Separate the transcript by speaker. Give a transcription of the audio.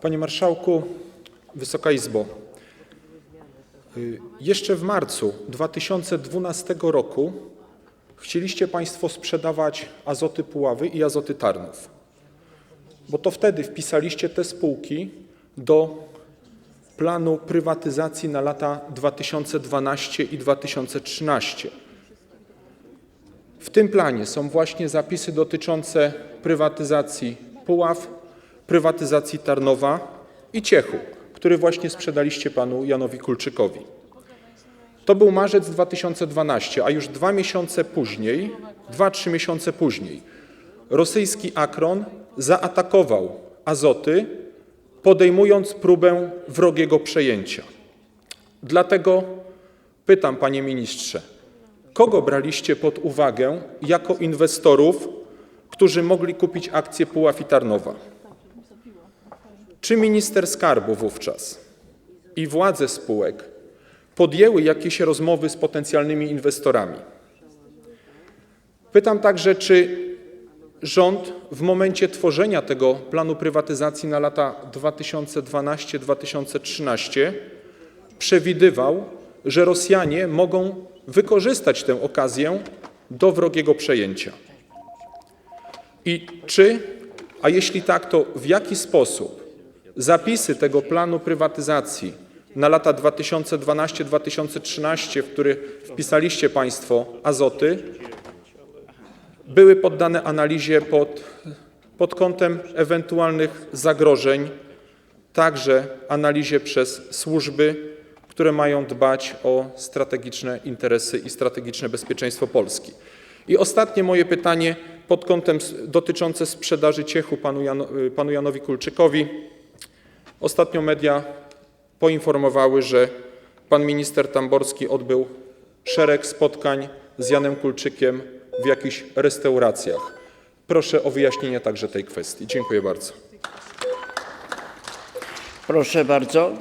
Speaker 1: Panie Marszałku, Wysoka Izbo. Y, Jeszcze w marcu 2012 roku chcieliście Państwo sprzedawać Azoty Puławy i Azoty Tarnów, bo to wtedy wpisaliście te spółki do planu prywatyzacji na lata 2012 i 2013. W tym planie są właśnie zapisy dotyczące prywatyzacji Puław, prywatyzacji Tarnowa i Ciechu, który właśnie sprzedaliście panu Janowi Kulczykowi. To był marzec 2012, a już dwa miesiące później, dwa, trzy miesiące później, rosyjski Akron zaatakował Azoty, podejmując próbę wrogiego przejęcia. Dlatego pytam, panie ministrze, kogo braliście pod uwagę jako inwestorów, którzy mogli kupić akcje Puław i Tarnowa? Czy minister skarbu wówczas i władze spółek podjęły jakieś rozmowy z potencjalnymi inwestorami? Pytam także, czy rząd w momencie tworzenia tego planu prywatyzacji na lata 2012-2013 przewidywał, że Rosjanie mogą wykorzystać tę okazję do wrogiego przejęcia? I czy, a jeśli tak, to w jaki sposób zapisy tego planu prywatyzacji na lata 2012-2013, w który wpisaliście Państwo azoty, były poddane analizie pod, kątem ewentualnych zagrożeń, także analizie przez służby, które mają dbać o strategiczne interesy i strategiczne bezpieczeństwo Polski. I ostatnie moje pytanie pod kątem dotyczące sprzedaży Ciechu panu, Jano, y, panu Janowi Kulczykowi. Ostatnio media poinformowały, że pan minister Tamborski odbył szereg spotkań z Janem Kulczykiem w jakichś restauracjach. Proszę o wyjaśnienie także tej kwestii. Dziękuję bardzo.
Speaker 2: Proszę bardzo.